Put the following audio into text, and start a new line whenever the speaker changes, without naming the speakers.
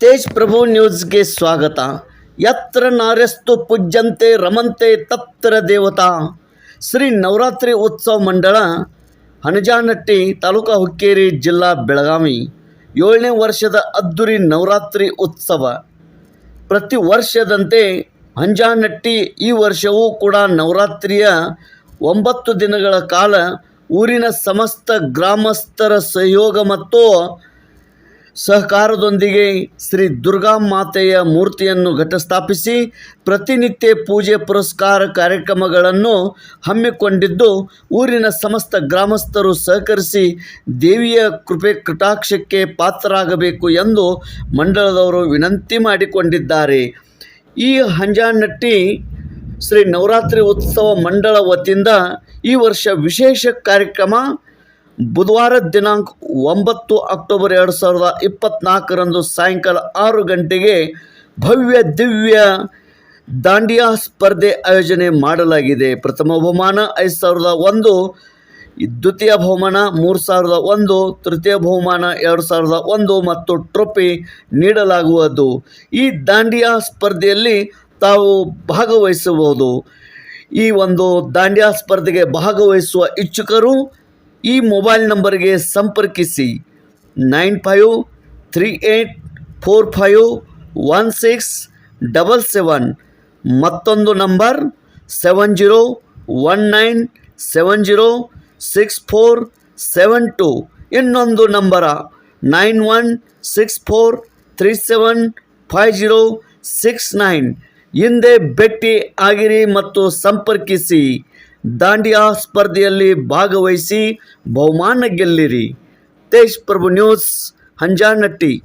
ತೇಜ್ ಪ್ರಭು ನ್ಯೂಸ್ಗೆ ಸ್ವಾಗತ. ಯತ್ರ ನಾರ್ಯಸ್ತು ಪೂಜ್ಯಂತೆ ರಮಂತೆ ತತ್ರ ದೇವತಾ. ಶ್ರೀ ನವರಾತ್ರಿ ಉತ್ಸವ ಮಂಡಳ ಹಣಜಾನಟ್ಟಿ ತಾಲೂಕಾ ಹುಕ್ಕೇರಿ ಜಿಲ್ಲಾ ಬೆಳಗಾವಿ. ಏಳನೇ ವರ್ಷದ ಅದ್ದೂರಿ ನವರಾತ್ರಿ ಉತ್ಸವ. ಪ್ರತಿ ವರ್ಷದಂತೆ ಹಂಜಾನಟ್ಟಿ ಈ ವರ್ಷವೂ ಕೂಡ ನವರಾತ್ರಿಯ ಒಂಬತ್ತು ದಿನಗಳ ಕಾಲ ಊರಿನ ಸಮಸ್ತ ಗ್ರಾಮಸ್ಥರ ಸಹಯೋಗ ಮತ್ತು ಸಹಕಾರದೊಂದಿಗೆ ಶ್ರೀ ದುರ್ಗಾ ಮಾತೆಯ ಮೂರ್ತಿಯನ್ನು ಘಟಸ್ಥಾಪಿಸಿ ಪ್ರತಿನಿತ್ಯ ಪೂಜೆ ಪುರಸ್ಕಾರ ಕಾರ್ಯಕ್ರಮಗಳನ್ನು ಹಮ್ಮಿಕೊಂಡಿದ್ದು ಊರಿನ ಸಮಸ್ತ ಗ್ರಾಮಸ್ಥರು ಸಹಕರಿಸಿ ದೇವಿಯ ಕೃಪೆ ಕಟಾಕ್ಷಕ್ಕೆ ಪಾತ್ರರಾಗಬೇಕು ಎಂದು ಮಂಡಲದವರು ವಿನಂತಿ ಮಾಡಿಕೊಂಡಿದ್ದಾರೆ. ಈ ಹಂಜಾನಟ್ಟಿ ಶ್ರೀ ನವರಾತ್ರಿ ಉತ್ಸವ ಮಂಡಳ ವತಿಯಿಂದ ಈ ವರ್ಷ ವಿಶೇಷ ಕಾರ್ಯಕ್ರಮ ಬುಧವಾರ ದಿನಾಂಕ ಒಂಬತ್ತು ಅಕ್ಟೋಬರ್ ಎರಡು ಸಾವಿರದ ಇಪ್ಪತ್ತ್ನಾಲ್ಕರಂದು ಸಾಯಂಕಾಲ ಆರು ಗಂಟೆಗೆ ಭವ್ಯ ದಿವ್ಯ ದಾಂಡಿಯಾ ಸ್ಪರ್ಧೆ ಆಯೋಜನೆ ಮಾಡಲಾಗಿದೆ. ಪ್ರಥಮ ಬಹುಮಾನ ಐದು ಸಾವಿರದ ಒಂದು, ದ್ವಿತೀಯ ಬಹುಮಾನ ಮೂರು ಸಾವಿರದ ಒಂದು, ತೃತೀಯ ಬಹುಮಾನ ಎರಡು ಸಾವಿರದ ಒಂದು ಮತ್ತು ಟ್ರೋಫಿ ನೀಡಲಾಗುವುದು. ಈ ದಾಂಡಿಯಾ ಸ್ಪರ್ಧೆಯಲ್ಲಿ ತಾವು ಭಾಗವಹಿಸಬಹುದು. ಈ ಒಂದು ದಾಂಡಿಯಾ ಸ್ಪರ್ಧೆಗೆ ಭಾಗವಹಿಸುವ ಇಚ್ಛುಕರು ಈ ಮೊಬೈಲ್ ನಂಬರ್ಗೆ ಸಂಪರ್ಕಿಸಿ nine five three eight four five one six double seven ಮತ್ತೊಂದು number seven zero one nine seven zero six four seven two ಇನ್ನೊಂದು number nine one six four three seven five zero six nine. ಹಿಂದೆ ಭೇಟಿ ಆಗಿರಿ ಮತ್ತು ಸಂಪರ್ಕಿಸಿ. ದಾಂಡಿಯಾ ಸ್ಪರ್ಧೆಯಲ್ಲಿ ಭಾಗವಹಿಸಿ ಬಹುಮಾನ ಗೆಲ್ಲಿರಿ. ತೇಜ್ ಪ್ರಭು ನ್ಯೂಸ್ ಹಂಜಾನಟ್ಟಿ.